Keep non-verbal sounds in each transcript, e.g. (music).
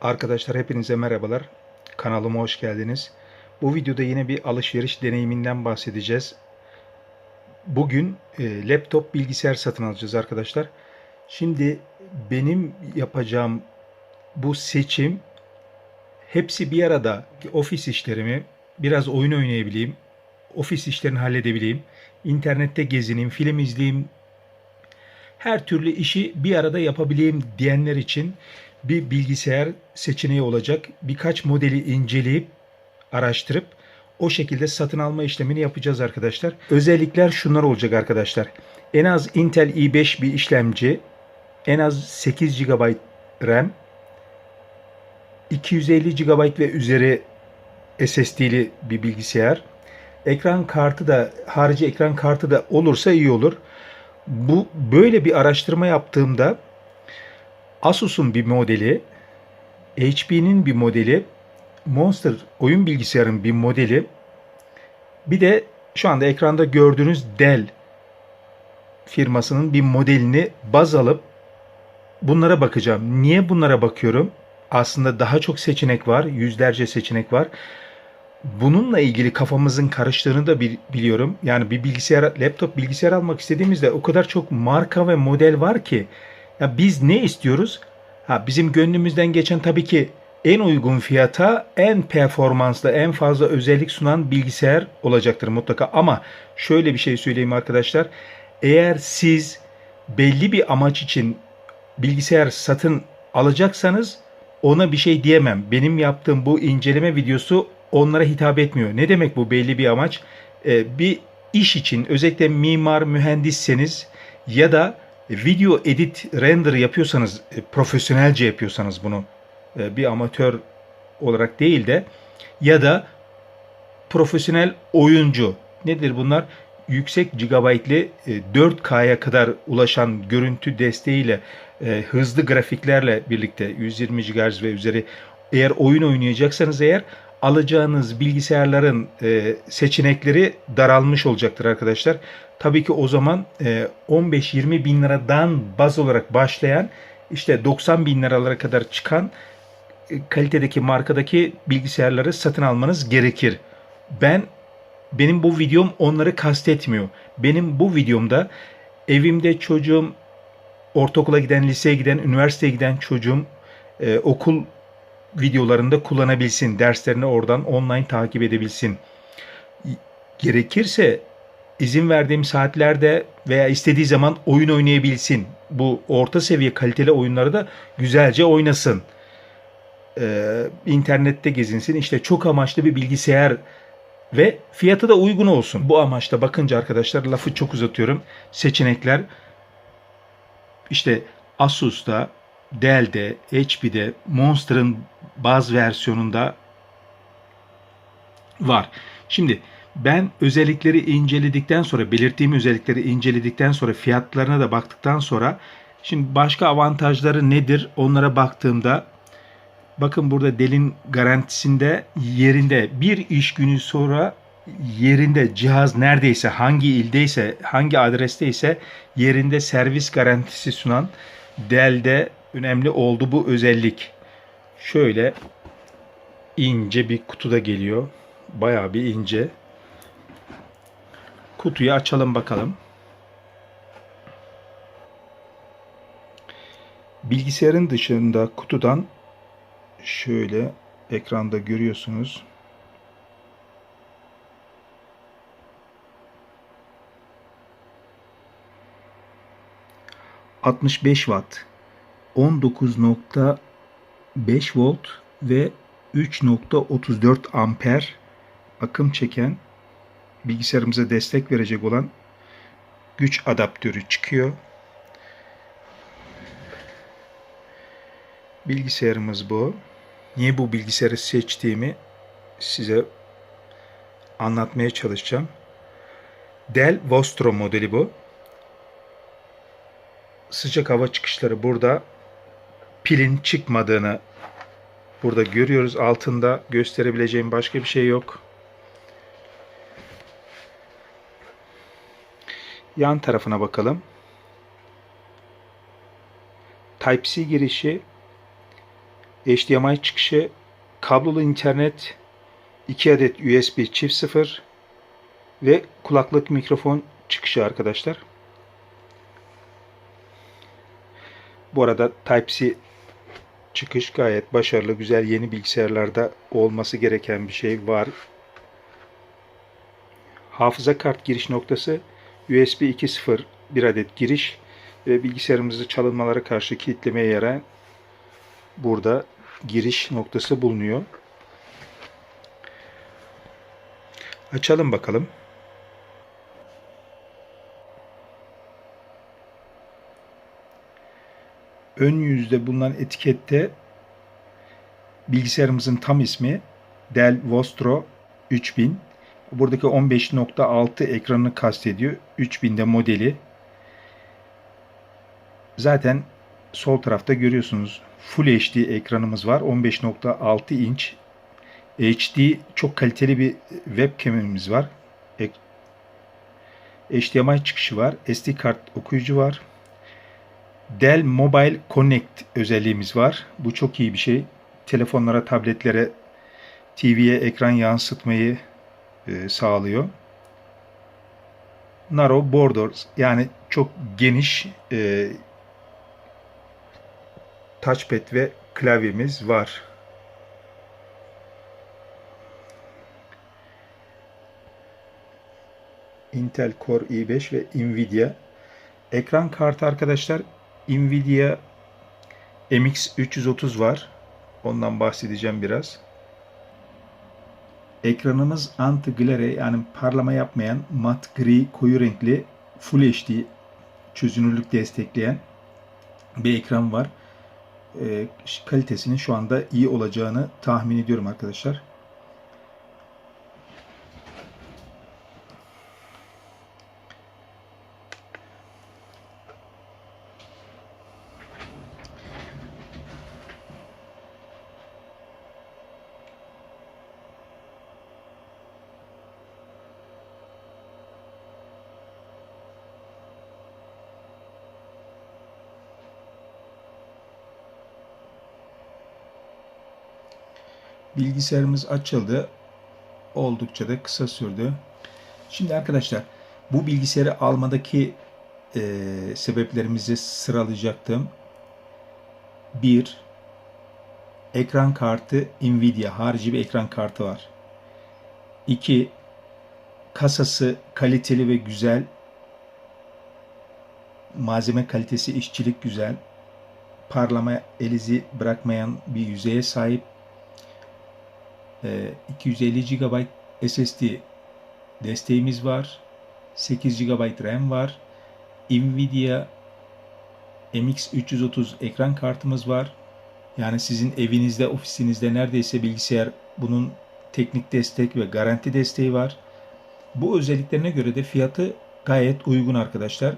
Arkadaşlar hepinize merhabalar. Kanalıma hoş geldiniz. Bu videoda yine bir alışveriş deneyiminden bahsedeceğiz. Bugün e, laptop bilgisayar satın alacağız arkadaşlar. Şimdi benim yapacağım bu seçim hepsi bir arada ofis işlerimi biraz oyun oynayabileyim, ofis işlerini halledebileyim, internette gezineyim, film izleyeyim, her türlü işi bir arada yapabileyim diyenler için bir bilgisayar seçeneği olacak. Birkaç modeli inceleyip araştırıp o şekilde satın alma işlemini yapacağız arkadaşlar. Özellikler şunlar olacak arkadaşlar. En az Intel i5 bir işlemci, en az 8 GB RAM, 250 GB ve üzeri SSD'li bir bilgisayar. Ekran kartı da harici ekran kartı da olursa iyi olur. Bu böyle bir araştırma yaptığımda Asus'un bir modeli, HP'nin bir modeli, Monster oyun bilgisayarın bir modeli, bir de şu anda ekranda gördüğünüz Dell firmasının bir modelini baz alıp bunlara bakacağım. Niye bunlara bakıyorum? Aslında daha çok seçenek var, yüzlerce seçenek var. Bununla ilgili kafamızın karıştığını da bil- biliyorum. Yani bir bilgisayar, laptop bilgisayar almak istediğimizde o kadar çok marka ve model var ki ya biz ne istiyoruz? Ha bizim gönlümüzden geçen tabii ki en uygun fiyata, en performanslı, en fazla özellik sunan bilgisayar olacaktır mutlaka. Ama şöyle bir şey söyleyeyim arkadaşlar. Eğer siz belli bir amaç için bilgisayar satın alacaksanız ona bir şey diyemem. Benim yaptığım bu inceleme videosu onlara hitap etmiyor. Ne demek bu belli bir amaç? Ee, bir iş için özellikle mimar, mühendisseniz ya da video edit render yapıyorsanız, e, profesyonelce yapıyorsanız bunu e, bir amatör olarak değil de ya da profesyonel oyuncu nedir bunlar? Yüksek gigabaytlı e, 4K'ya kadar ulaşan görüntü desteğiyle e, hızlı grafiklerle birlikte 120 GHz ve üzeri eğer oyun oynayacaksanız eğer alacağınız bilgisayarların e, seçenekleri daralmış olacaktır arkadaşlar. Tabii ki o zaman e, 15-20 bin liradan baz olarak başlayan işte 90 bin liralara kadar çıkan e, kalitedeki markadaki bilgisayarları satın almanız gerekir. Ben benim bu videom onları kastetmiyor. Benim bu videomda evimde çocuğum ortaokula giden, liseye giden, üniversiteye giden çocuğum e, okul videolarında kullanabilsin. Derslerini oradan online takip edebilsin. Gerekirse izin verdiğim saatlerde veya istediği zaman oyun oynayabilsin. Bu orta seviye kaliteli oyunları da güzelce oynasın. Ee, internette gezinsin. İşte çok amaçlı bir bilgisayar ve fiyatı da uygun olsun. Bu amaçla bakınca arkadaşlar lafı çok uzatıyorum. Seçenekler işte Asus'ta, Dell'de, HP'de, Monster'ın bazı versiyonunda var. Şimdi ben özellikleri inceledikten sonra, belirttiğim özellikleri inceledikten sonra, fiyatlarına da baktıktan sonra şimdi başka avantajları nedir onlara baktığımda bakın burada Dell'in garantisinde yerinde bir iş günü sonra yerinde cihaz neredeyse hangi ildeyse hangi adresteyse yerinde servis garantisi sunan Dell'de önemli oldu bu özellik. Şöyle ince bir kutuda geliyor. Bayağı bir ince. Kutuyu açalım bakalım. Bilgisayarın dışında kutudan şöyle ekranda görüyorsunuz. ...65 watt... ...19.5 volt... ...ve 3.34 amper... ...akım çeken... ...bilgisayarımıza destek verecek olan... ...güç adaptörü çıkıyor. Bilgisayarımız bu. Niye bu bilgisayarı seçtiğimi... ...size... ...anlatmaya çalışacağım. Dell Vostro modeli bu sıcak hava çıkışları burada pilin çıkmadığını burada görüyoruz. Altında gösterebileceğim başka bir şey yok. Yan tarafına bakalım. Type-C girişi HDMI çıkışı, kablolu internet, 2 adet USB çift sıfır ve kulaklık mikrofon çıkışı arkadaşlar. Bu arada Type-C çıkış gayet başarılı, güzel yeni bilgisayarlarda olması gereken bir şey var. Hafıza kart giriş noktası USB 2.0 bir adet giriş ve bilgisayarımızı çalınmalara karşı kilitlemeye yarayan burada giriş noktası bulunuyor. Açalım bakalım. Ön yüzde bulunan etikette bilgisayarımızın tam ismi Dell Vostro 3000. Buradaki 15.6 ekranını kastediyor. 3000'de modeli. Zaten sol tarafta görüyorsunuz Full HD ekranımız var. 15.6 inç. HD çok kaliteli bir webcam'imiz var. HDMI çıkışı var. SD kart okuyucu var. Dell Mobile Connect özelliğimiz var. Bu çok iyi bir şey. Telefonlara, tabletlere, TV'ye ekran yansıtmayı e, sağlıyor. Narrow borders yani çok geniş e, touchpad ve klavyemiz var. Intel Core i5 ve Nvidia. Ekran kartı arkadaşlar Nvidia MX330 var. Ondan bahsedeceğim biraz. Ekranımız anti-glare yani parlama yapmayan mat gri koyu renkli Full HD çözünürlük destekleyen bir ekran var. E, kalitesinin şu anda iyi olacağını tahmin ediyorum arkadaşlar. Bilgisayarımız açıldı. Oldukça da kısa sürdü. Şimdi arkadaşlar bu bilgisayarı almadaki e, sebeplerimizi sıralayacaktım. 1. Ekran kartı Nvidia harici bir ekran kartı var. 2. Kasası kaliteli ve güzel. Malzeme kalitesi, işçilik güzel. Parlama elizi bırakmayan bir yüzeye sahip 250 GB SSD desteğimiz var. 8 GB RAM var. Nvidia MX330 ekran kartımız var. Yani sizin evinizde, ofisinizde neredeyse bilgisayar bunun teknik destek ve garanti desteği var. Bu özelliklerine göre de fiyatı gayet uygun arkadaşlar.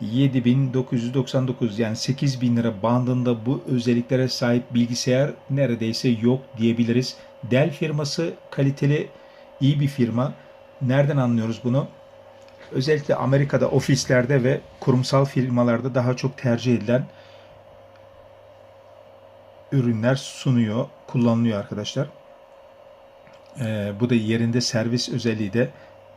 7999 yani 8000 lira bandında bu özelliklere sahip bilgisayar neredeyse yok diyebiliriz. Dell firması kaliteli iyi bir firma. Nereden anlıyoruz bunu? Özellikle Amerika'da ofislerde ve kurumsal firmalarda daha çok tercih edilen ürünler sunuyor, kullanılıyor arkadaşlar. Ee, bu da yerinde servis özelliği de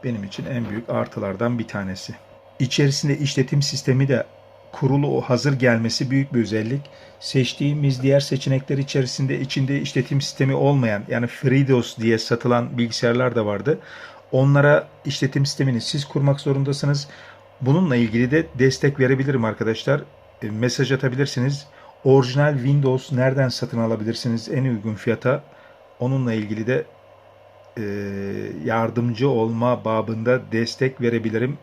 benim için en büyük artılardan bir tanesi. İçerisinde işletim sistemi de kurulu o hazır gelmesi büyük bir özellik. Seçtiğimiz diğer seçenekler içerisinde içinde işletim sistemi olmayan yani FreeDOS diye satılan bilgisayarlar da vardı. Onlara işletim sistemini siz kurmak zorundasınız. Bununla ilgili de destek verebilirim arkadaşlar. E, mesaj atabilirsiniz. Orijinal Windows nereden satın alabilirsiniz en uygun fiyata? Onunla ilgili de e, yardımcı olma babında destek verebilirim.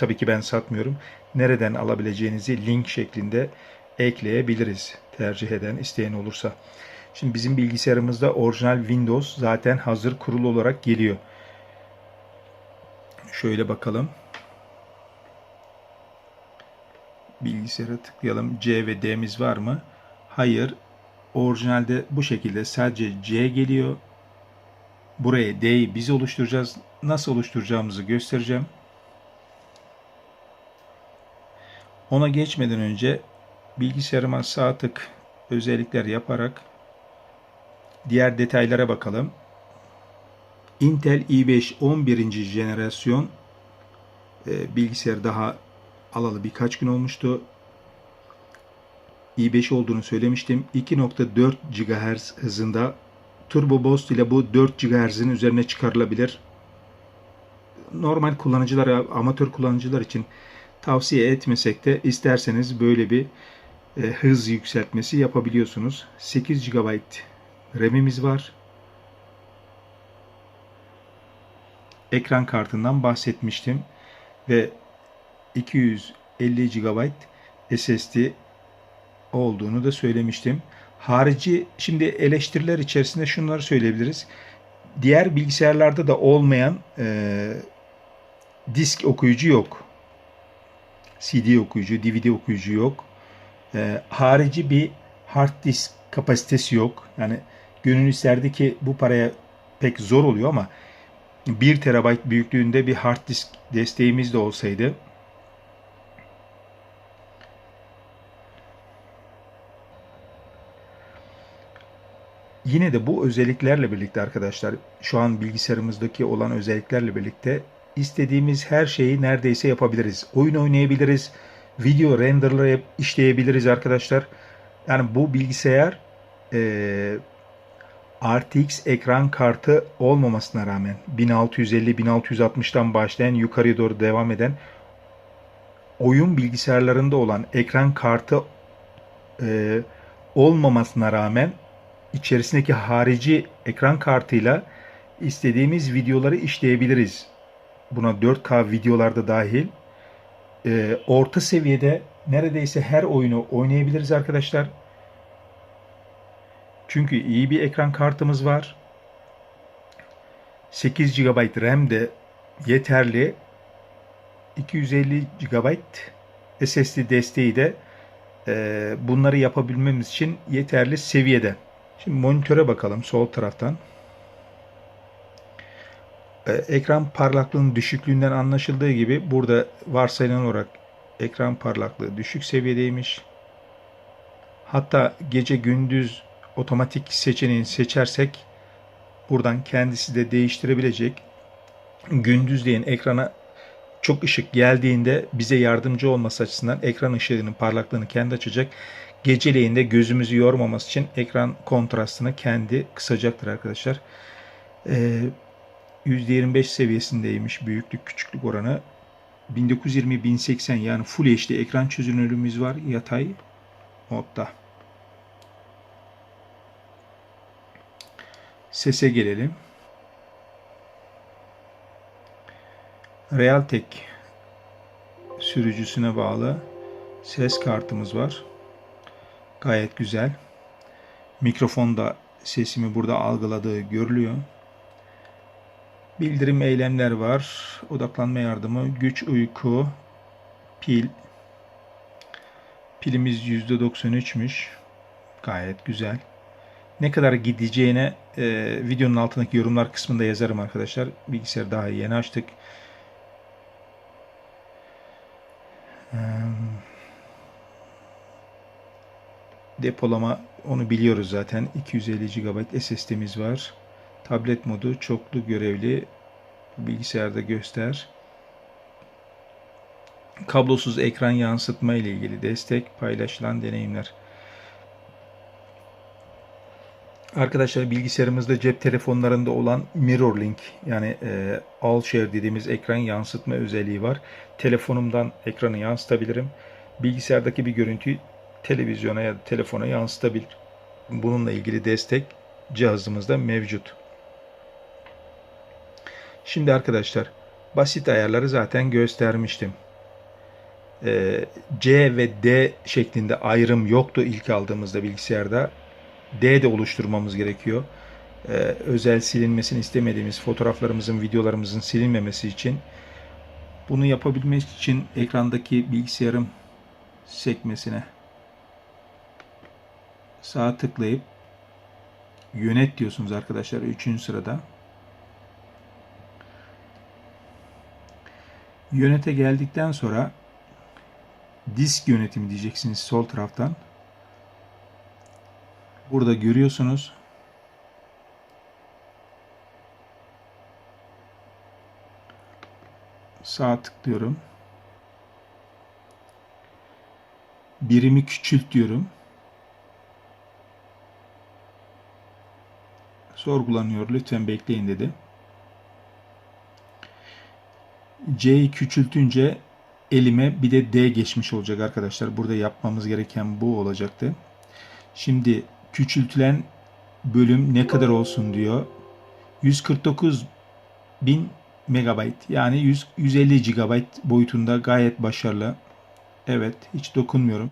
Tabii ki ben satmıyorum. Nereden alabileceğinizi link şeklinde ekleyebiliriz. Tercih eden, isteyen olursa. Şimdi bizim bilgisayarımızda orijinal Windows zaten hazır kurulu olarak geliyor. Şöyle bakalım. Bilgisayara tıklayalım. C ve D'miz var mı? Hayır. Orijinalde bu şekilde sadece C geliyor. Buraya D'yi biz oluşturacağız. Nasıl oluşturacağımızı göstereceğim. Ona geçmeden önce bilgisayarıma sağ tık özellikler yaparak diğer detaylara bakalım. Intel i5 11. jenerasyon e, bilgisayar daha alalı birkaç gün olmuştu. i5 olduğunu söylemiştim. 2.4 GHz hızında Turbo Boost ile bu 4 GHz'in üzerine çıkarılabilir. Normal kullanıcılar, amatör kullanıcılar için tavsiye etmesek de isterseniz böyle bir e, hız yükseltmesi yapabiliyorsunuz. 8 GB RAM'imiz var. Ekran kartından bahsetmiştim ve 250 GB SSD olduğunu da söylemiştim. Harici şimdi eleştiriler içerisinde şunları söyleyebiliriz. Diğer bilgisayarlarda da olmayan e, disk okuyucu yok. CD okuyucu, DVD okuyucu yok. E, harici bir hard disk kapasitesi yok. Yani gönül isterdi ki bu paraya pek zor oluyor ama 1 terabayt büyüklüğünde bir hard disk desteğimiz de olsaydı Yine de bu özelliklerle birlikte arkadaşlar şu an bilgisayarımızdaki olan özelliklerle birlikte istediğimiz her şeyi neredeyse yapabiliriz. Oyun oynayabiliriz, video renderları işleyebiliriz arkadaşlar. Yani bu bilgisayar e, RTX ekran kartı olmamasına rağmen 1650-1660'dan başlayan yukarıya doğru devam eden oyun bilgisayarlarında olan ekran kartı e, olmamasına rağmen içerisindeki harici ekran kartıyla istediğimiz videoları işleyebiliriz. Buna 4K videolarda dahil. E, orta seviyede neredeyse her oyunu oynayabiliriz arkadaşlar. Çünkü iyi bir ekran kartımız var. 8 GB RAM de yeterli. 250 GB SSD desteği de e, bunları yapabilmemiz için yeterli seviyede. Şimdi monitöre bakalım sol taraftan. Ee, ekran parlaklığının düşüklüğünden anlaşıldığı gibi burada varsayılan olarak ekran parlaklığı düşük seviyedeymiş. Hatta gece gündüz otomatik seçeneğini seçersek buradan kendisi de değiştirebilecek. Gündüzleyin ekrana çok ışık geldiğinde bize yardımcı olması açısından ekran ışığının parlaklığını kendi açacak. Geceleyin de gözümüzü yormaması için ekran kontrastını kendi kısacaktır arkadaşlar. Ee, %25 seviyesindeymiş büyüklük küçüklük oranı. 1920-1080 yani Full HD ekran çözünürlüğümüz var yatay modda. Sese gelelim. Realtek sürücüsüne bağlı ses kartımız var. Gayet güzel. Mikrofon da sesimi burada algıladığı görülüyor. Bildirim eylemler var. Odaklanma yardımı, güç uyku, pil. Pilimiz %93'müş. Gayet güzel. Ne kadar gideceğine e, videonun altındaki yorumlar kısmında yazarım arkadaşlar. Bilgisayar daha yeni açtık. Depolama onu biliyoruz zaten. 250 GB SSD'miz var. Tablet modu çoklu görevli. Bilgisayarda göster. Kablosuz ekran yansıtma ile ilgili destek, paylaşılan deneyimler. Arkadaşlar bilgisayarımızda cep telefonlarında olan Mirrorlink yani e, All Share dediğimiz ekran yansıtma özelliği var. Telefonumdan ekranı yansıtabilirim. Bilgisayardaki bir görüntüyü televizyona ya da telefona yansıtabilir. Bununla ilgili destek cihazımızda mevcut. Şimdi arkadaşlar basit ayarları zaten göstermiştim. Ee, C ve D şeklinde ayrım yoktu ilk aldığımızda bilgisayarda. D de oluşturmamız gerekiyor. Ee, özel silinmesini istemediğimiz fotoğraflarımızın, videolarımızın silinmemesi için bunu yapabilmek için ekrandaki bilgisayarım sekmesine sağ tıklayıp yönet diyorsunuz arkadaşlar 3. sırada. Yönete geldikten sonra disk yönetimi diyeceksiniz sol taraftan. Burada görüyorsunuz. Sağ tıklıyorum. Birimi küçült diyorum. Sorgulanıyor. Lütfen bekleyin dedi. C'yi küçültünce elime bir de D geçmiş olacak arkadaşlar. Burada yapmamız gereken bu olacaktı. Şimdi küçültülen bölüm ne kadar olsun diyor. 149 bin megabayt yani 100, 150 GB boyutunda gayet başarılı. Evet hiç dokunmuyorum.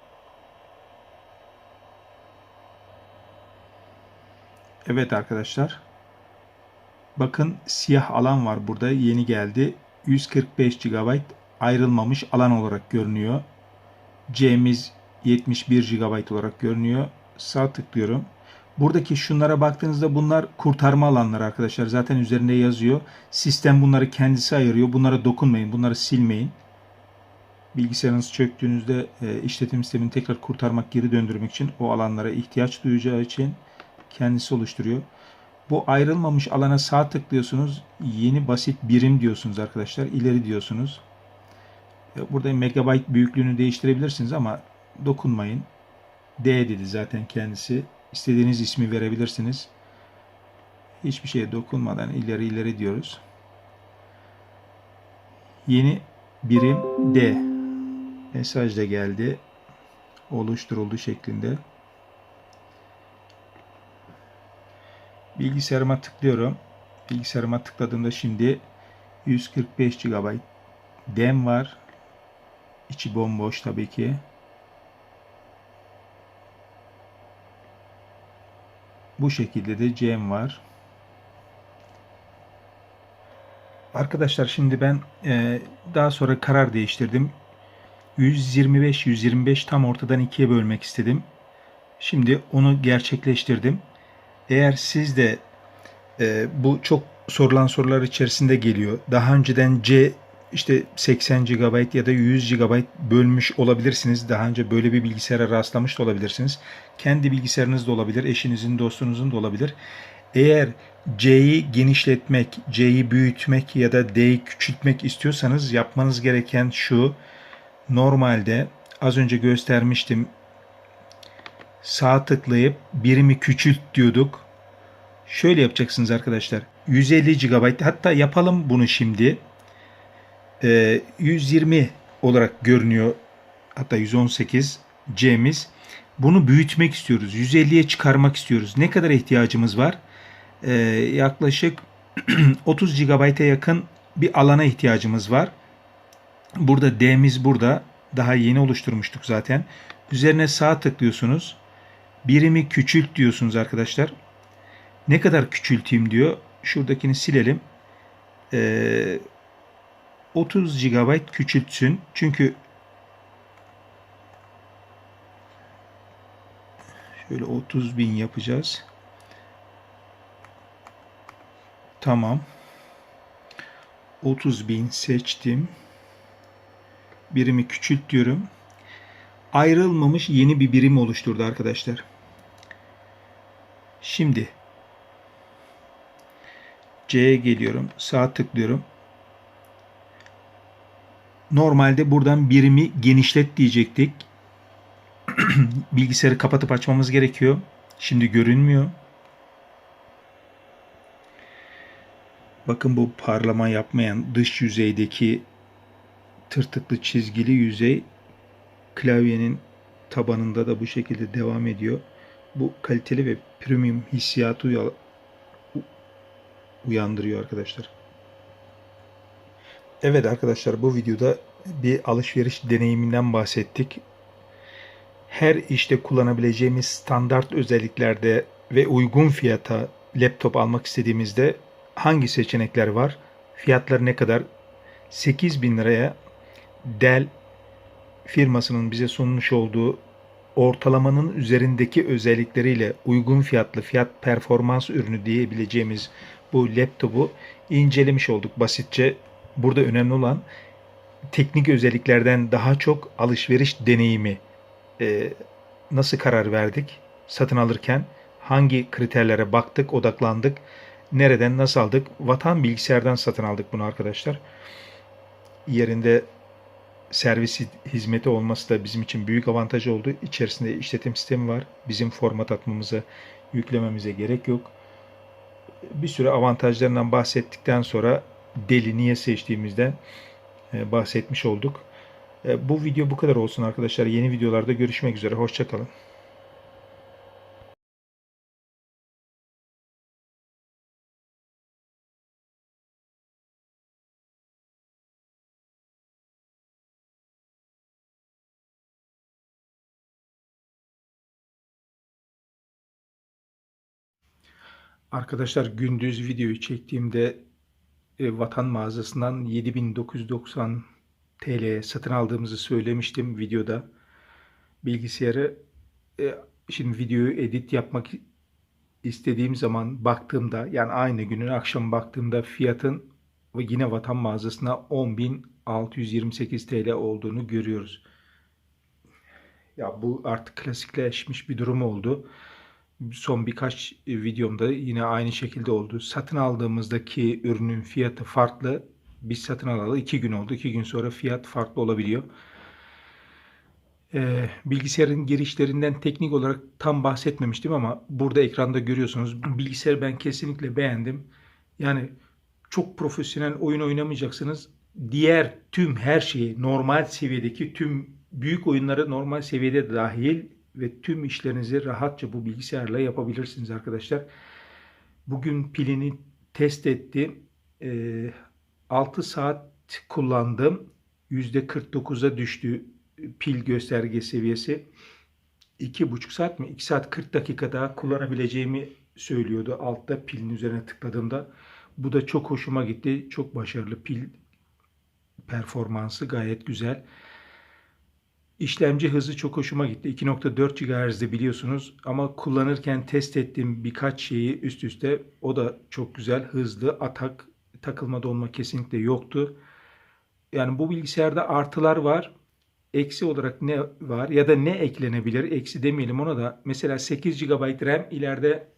Evet arkadaşlar. Bakın siyah alan var burada yeni geldi. 145 GB ayrılmamış alan olarak görünüyor. C'miz 71 GB olarak görünüyor. Sağ tıklıyorum. Buradaki şunlara baktığınızda bunlar kurtarma alanları arkadaşlar. Zaten üzerinde yazıyor. Sistem bunları kendisi ayırıyor. Bunlara dokunmayın. Bunları silmeyin. Bilgisayarınız çöktüğünüzde e, işletim sistemini tekrar kurtarmak, geri döndürmek için o alanlara ihtiyaç duyacağı için kendisi oluşturuyor. Bu ayrılmamış alana sağ tıklıyorsunuz. Yeni basit birim diyorsunuz arkadaşlar. İleri diyorsunuz. E, Burada megabayt büyüklüğünü değiştirebilirsiniz ama dokunmayın. D dedi zaten kendisi. İstediğiniz ismi verebilirsiniz. Hiçbir şeye dokunmadan ileri ileri diyoruz. Yeni birim D. Mesaj da geldi. Oluşturuldu şeklinde. Bilgisayarıma tıklıyorum. Bilgisayarıma tıkladığımda şimdi 145 GB DEM var. İçi bomboş tabii ki. Bu şekilde de CM var. Arkadaşlar şimdi ben e, daha sonra karar değiştirdim. 125-125 tam ortadan ikiye bölmek istedim. Şimdi onu gerçekleştirdim. Eğer siz de e, bu çok sorulan sorular içerisinde geliyor. Daha önceden C işte 80 GB ya da 100 GB bölmüş olabilirsiniz. Daha önce böyle bir bilgisayara rastlamış da olabilirsiniz. Kendi bilgisayarınız da olabilir, eşinizin, dostunuzun da olabilir. Eğer C'yi genişletmek, C'yi büyütmek ya da D'yi küçültmek istiyorsanız yapmanız gereken şu. Normalde az önce göstermiştim. Sağ tıklayıp birimi küçült diyorduk. Şöyle yapacaksınız arkadaşlar. 150 GB hatta yapalım bunu şimdi. Ee, 120 olarak görünüyor. Hatta 118 C'miz. Bunu büyütmek istiyoruz. 150'ye çıkarmak istiyoruz. Ne kadar ihtiyacımız var? Ee, yaklaşık (clears throat) 30 GB'a yakın bir alana ihtiyacımız var. Burada D'miz burada. Daha yeni oluşturmuştuk zaten. Üzerine sağ tıklıyorsunuz. Birimi küçült diyorsunuz arkadaşlar. Ne kadar küçülteyim diyor. Şuradakini silelim. Ee, 30 GB küçültsün. Çünkü şöyle 30 bin yapacağız. Tamam. 30 bin seçtim. Birimi küçült diyorum. Ayrılmamış yeni bir birim oluşturdu arkadaşlar. Şimdi C'ye geliyorum. Sağ tıklıyorum. Normalde buradan birimi genişlet diyecektik. (clears throat) Bilgisayarı kapatıp açmamız gerekiyor. Şimdi görünmüyor. Bakın bu parlama yapmayan dış yüzeydeki tırtıklı çizgili yüzey klavyenin tabanında da bu şekilde devam ediyor. Bu kaliteli ve premium hissiyatı uyandırıyor arkadaşlar. Evet arkadaşlar bu videoda bir alışveriş deneyiminden bahsettik. Her işte kullanabileceğimiz standart özelliklerde ve uygun fiyata laptop almak istediğimizde hangi seçenekler var? Fiyatları ne kadar? 8000 liraya Dell firmasının bize sunmuş olduğu ortalamanın üzerindeki özellikleriyle uygun fiyatlı fiyat performans ürünü diyebileceğimiz bu laptopu incelemiş olduk basitçe. Burada önemli olan teknik özelliklerden daha çok alışveriş deneyimi. Ee, nasıl karar verdik satın alırken? hangi kriterlere baktık, odaklandık, nereden, nasıl aldık? Vatan bilgisayardan satın aldık bunu arkadaşlar. Yerinde servis hizmeti olması da bizim için büyük avantaj oldu. İçerisinde işletim sistemi var. Bizim format atmamıza, yüklememize gerek yok. Bir sürü avantajlarından bahsettikten sonra deli niye seçtiğimizden e, bahsetmiş olduk. E, Bu video bu kadar olsun arkadaşlar. Yeni videolarda görüşmek üzere. Hoşçakalın. Arkadaşlar gündüz videoyu çektiğimde e, Vatan mağazasından 7990 TL satın aldığımızı söylemiştim videoda. Bilgisayarı e, şimdi videoyu edit yapmak istediğim zaman baktığımda yani aynı günün akşam baktığımda fiyatın yine Vatan mağazasına 10.628 TL olduğunu görüyoruz. Ya bu artık klasikleşmiş bir durum oldu. Son birkaç videomda yine aynı şekilde oldu. Satın aldığımızdaki ürünün fiyatı farklı. Biz satın alalı iki gün oldu. İki gün sonra fiyat farklı olabiliyor. Ee, bilgisayarın girişlerinden teknik olarak tam bahsetmemiştim ama burada ekranda görüyorsunuz. Bilgisayarı ben kesinlikle beğendim. Yani çok profesyonel oyun oynamayacaksınız. Diğer tüm her şeyi normal seviyedeki tüm büyük oyunları normal seviyede dahil ve tüm işlerinizi rahatça bu bilgisayarla yapabilirsiniz arkadaşlar. Bugün pilini test ettim. Ee, 6 saat kullandım. %49'a düştü pil gösterge seviyesi. 2,5 saat mi? 2 saat 40 dakika daha kullanabileceğimi söylüyordu altta pilin üzerine tıkladığımda. Bu da çok hoşuma gitti. Çok başarılı pil performansı gayet güzel. İşlemci hızı çok hoşuma gitti. 2.4 GHz'de biliyorsunuz ama kullanırken test ettiğim birkaç şeyi üst üste o da çok güzel, hızlı, atak, takılma donma kesinlikle yoktu. Yani bu bilgisayarda artılar var. Eksi olarak ne var ya da ne eklenebilir? Eksi demeyelim ona da. Mesela 8 GB RAM ileride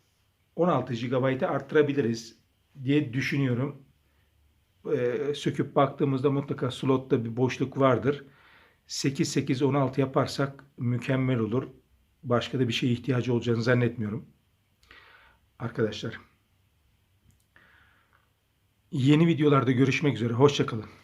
16 GB'a arttırabiliriz diye düşünüyorum. Ee, söküp baktığımızda mutlaka slotta bir boşluk vardır. 8-8-16 yaparsak mükemmel olur. Başka da bir şeye ihtiyacı olacağını zannetmiyorum. Arkadaşlar. Yeni videolarda görüşmek üzere. Hoşçakalın.